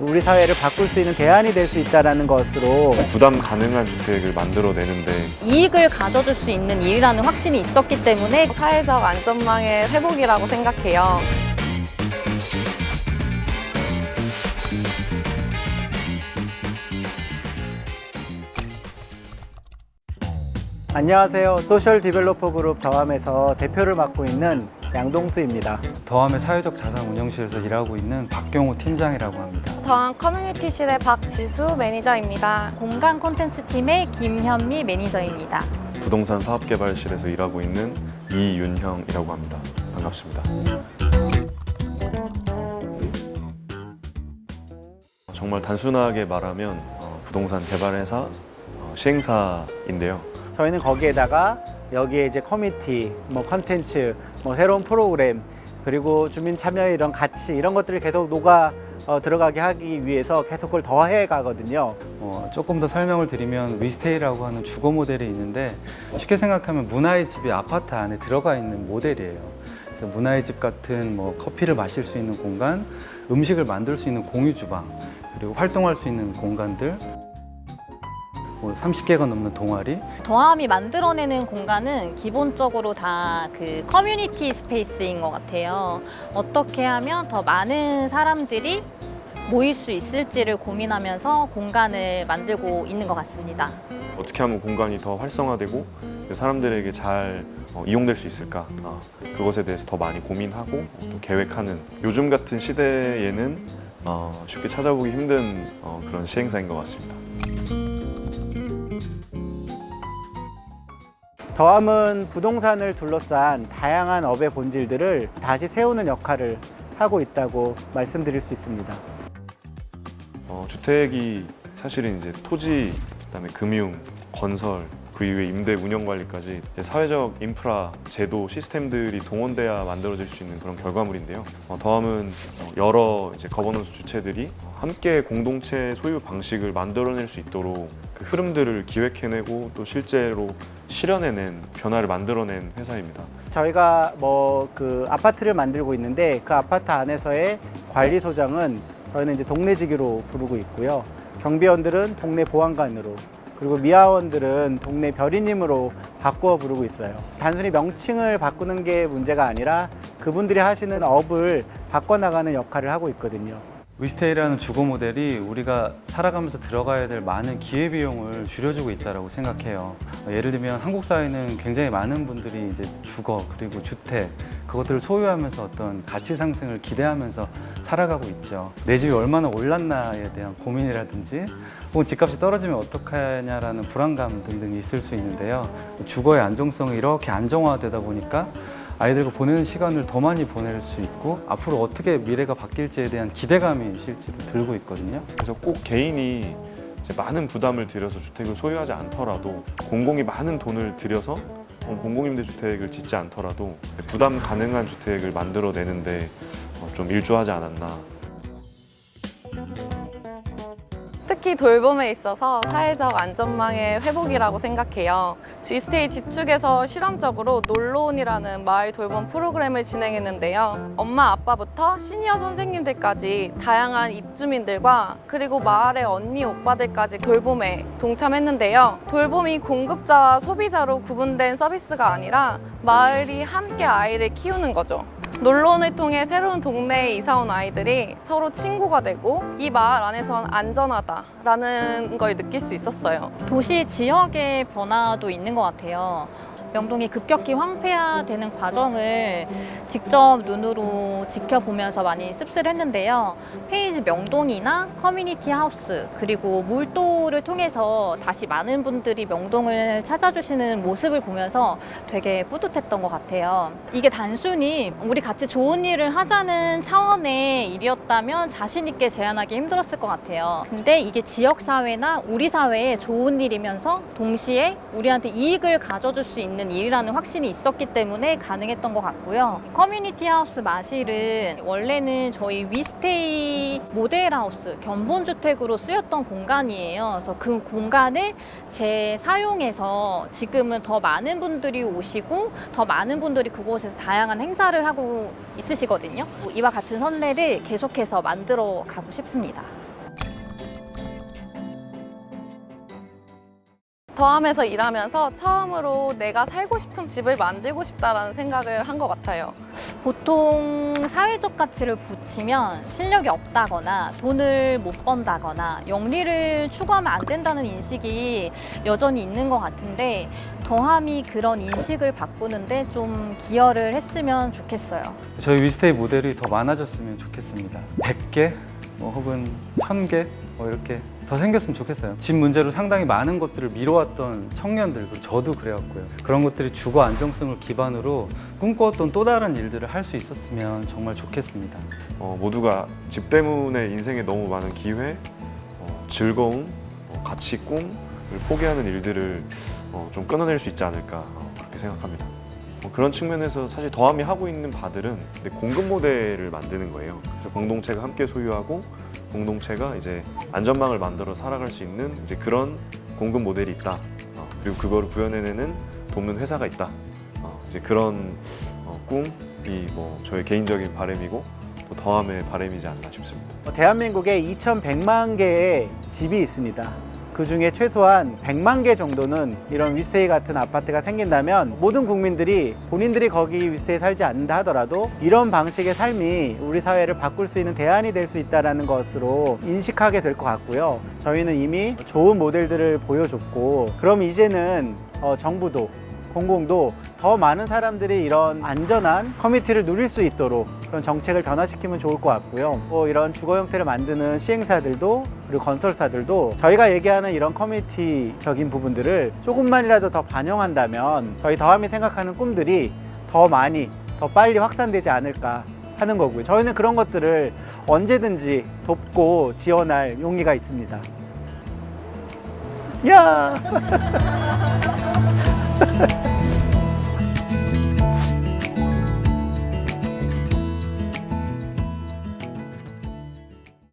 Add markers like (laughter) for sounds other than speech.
우리 사회를 바꿀 수 있는 대안이 될 수 있다는 것으로 부담 가능한 주택을 만들어내는데 이익을 가져줄 수 있는 일이라는 확신이 있었기 때문에 사회적 안전망의 회복이라고 생각해요. 안녕하세요. 소셜 디벨로퍼 그룹 더함에서 대표를 맡고 있는 양동수입니다. 더함의 사회적 자산 운영실에서 일하고 있는 박경호 팀장이라고 합니다. 더한 커뮤니티실의 박지수 매니저입니다. 공간 콘텐츠 팀의 김현미 매니저입니다. 부동산 사업개발실에서 일하고 있는 이윤형이라고 합니다. 반갑습니다. 정말 단순하게 말하면 어, 부동산 개발회사 어, 시행사인데요. 저희는 거기에다가 여기에 이제 커뮤니티, 뭐 컨텐츠, 뭐 새로운 프로그램, 그리고 주민 참여 이런 가치 이런 것들을 계속 녹아 어, 들어가게 하기 위해서 계속 그걸 더해 가거든요. 어, 조금 더 설명을 드리면 위스테이라고 하는 주거 모델이 있는데 쉽게 생각하면 문화의 집이 아파트 안에 들어가 있는 모델이에요. 그래서 문화의 집 같은 뭐 커피를 마실 수 있는 공간, 음식을 만들 수 있는 공유 주방, 그리고 활동할 수 있는 공간들, 뭐 30개가 넘는 동아리, 더함이 만들어내는 공간은 기본적으로 다 그 커뮤니티 스페이스인 것 같아요. 어떻게 하면 더 많은 사람들이 모일 수 있을지를 고민하면서 공간을 만들고 있는 것 같습니다. 어떻게 하면 공간이 더 활성화되고 사람들에게 잘 어, 이용될 수 있을까? 아, 그것에 대해서 더 많이 고민하고 또 계획하는 요즘 같은 시대에는 어, 쉽게 찾아보기 힘든 어, 그런 시행사인 것 같습니다. 더함은 부동산을 둘러싼 다양한 업의 본질들을 다시 세우는 역할을 하고 있다고 말씀드릴 수 있습니다. 어, 주택이 사실은 이제 토지, 그다음에 금융, 건설, 그 이후에 임대 운영 관리까지 사회적 인프라, 제도, 시스템들이 동원돼야 만들어질 수 있는 그런 결과물인데요. 어, 더함은 어, 여러 이제 거버넌스 주체들이 함께 공동체 소유 방식을 만들어낼 수 있도록 그 흐름들을 기획해내고 또 실제로 실현해낸 변화를 만들어낸 회사입니다. 저희가 뭐 그 아파트를 만들고 있는데 그 아파트 안에서의 관리 소장은 저희는 이제 동네지기로 부르고 있고요. 경비원들은 동네 보안관으로 그리고 미화원들은 동네 별이님으로 바꾸어 부르고 있어요. 단순히 명칭을 바꾸는 게 문제가 아니라 그분들이 하시는 업을 바꿔나가는 역할을 하고 있거든요. 위스테이라는 주거 모델이 우리가 살아가면서 들어가야 될 많은 기회 비용을 줄여주고 있다고 생각해요. 어, 예를 들면 한국 사회는 굉장히 많은 분들이 이제 주거 그리고 주택 그것들을 소유하면서 어떤 가치 상승을 기대하면서 살아가고 있죠. 내 집이 얼마나 올랐나에 대한 고민이라든지 혹은 집값이 떨어지면 어떡하냐라는 불안감 등등이 있을 수 있는데요. 주거의 안정성이 이렇게 안정화되다 보니까 아이들과 보내는 시간을 더 많이 보낼 수 있고 앞으로 어떻게 미래가 바뀔지에 대한 기대감이 실제로 들고 있거든요. 그래서 꼭 개인이 이제 많은 부담을 들여서 주택을 소유하지 않더라도 공공이 많은 돈을 들여서 공공임대 주택을 짓지 않더라도 부담 가능한 주택을 만들어내는데 어, 좀 일조하지 않았나 특히 돌봄에 있어서 사회적 안전망의 회복이라고 생각해요. G스테이 지축에서 실험적으로 놀러온이라는 마을 돌봄 프로그램을 진행했는데요. 엄마, 아빠부터 시니어 선생님들까지 다양한 입주민들과 그리고 마을의 언니, 오빠들까지 돌봄에 동참했는데요. 돌봄이 공급자와 소비자로 구분된 서비스가 아니라 마을이 함께 아이를 키우는 거죠. 놀러온을 통해 새로운 동네에 이사 온 아이들이 서로 친구가 되고 이 마을 안에선 안전하다라는 걸 느낄 수 있었어요. 도시 지역의 변화도 있는 것 같아요. 명동이 급격히 황폐화되는 과정을 직접 눈으로 지켜보면서 많이 씁쓸했는데요. 페이지 명동이나 커뮤니티 하우스 그리고 몰도를 통해서 다시 많은 분들이 명동을 찾아주시는 모습을 보면서 되게 뿌듯했던 것 같아요. 이게 단순히 우리 같이 좋은 일을 하자는 차원의 일이었다면 자신 있게 제안하기 힘들었을 것 같아요. 근데 이게 지역 사회나 우리 사회에 좋은 일이면서 동시에 우리한테 이익을 가져줄 수 있는 일이라는 확신이 있었기 때문에 가능했던 것 같고요. 커뮤니티 하우스 마실은 원래는 저희 위스테이 모델 하우스 견본 주택으로 쓰였던 공간이에요. 그래서 그 공간을 재사용해서 지금은 더 많은 분들이 오시고 더 많은 분들이 그곳에서 다양한 행사를 하고 있으시거든요. 이와 같은 선례를 계속해서 만들어 가고 싶습니다. 더함에서 일하면서 처음으로 내가 살고 싶은 집을 만들고 싶다라는 생각을 한 것 같아요. 보통 사회적 가치를 붙이면 실력이 없다거나 돈을 못 번다거나 영리를 추구하면 안 된다는 인식이 여전히 있는 것 같은데 더함이 그런 인식을 바꾸는데 좀 기여를 했으면 좋겠어요. 저희 위스테이 모델이 더 많아졌으면 좋겠습니다. 100개 뭐 혹은 1000개 뭐 이렇게 더 생겼으면 좋겠어요. 집 문제로 상당히 많은 것들을 미뤄왔던 청년들, 그리고 저도 그래왔고요. 그런 것들이 주거 안정성을 기반으로 꿈꿔왔던 또 다른 일들을 할 수 있었으면 정말 좋겠습니다. 어, 모두가 집 때문에 인생에 너무 많은 기회, 어, 즐거움, 어, 가치, 꿈을 포기하는 일들을 어, 좀 끊어낼 수 있지 않을까 어, 그렇게 생각합니다. 어, 그런 측면에서 사실 더함이 하고 있는 바들은 공급 모델을 만드는 거예요. 그래서 공동체가 함께 소유하고 공동체가 이제 안전망을 만들어 살아갈 수 있는 이제 그런 공급 모델이 있다. 어, 그리고 그거를 구현해내는 돕는 회사가 있다. 어, 이제 그런 어, 꿈이 뭐 저의 개인적인 바람이고 또 더함의 바람이지 않나 싶습니다. 어, 대한민국에 2,100만 개의 집이 있습니다. 그 중에 최소한 100만 개 정도는 이런 위스테이 같은 아파트가 생긴다면 모든 국민들이 본인들이 거기 위스테이 살지 않는다 하더라도 이런 방식의 삶이 우리 사회를 바꿀 수 있는 대안이 될 수 있다는 것으로 인식하게 될 것 같고요. 저희는 이미 좋은 모델들을 보여줬고 그럼 이제는 어, 정부도 공공도 더 많은 사람들이 이런 안전한 커뮤니티를 누릴 수 있도록 그런 정책을 변화시키면 좋을 것 같고요. 또 이런 주거 형태를 만드는 시행사들도 그리고 건설사들도 저희가 얘기하는 이런 커뮤니티적인 부분들을 조금만이라도 더 반영한다면 저희 더함이 생각하는 꿈들이 더 많이 더 빨리 확산되지 않을까 하는 거고요. 저희는 그런 것들을 언제든지 돕고 지원할 용의가 있습니다. 야! (laughs) Ha ha ha.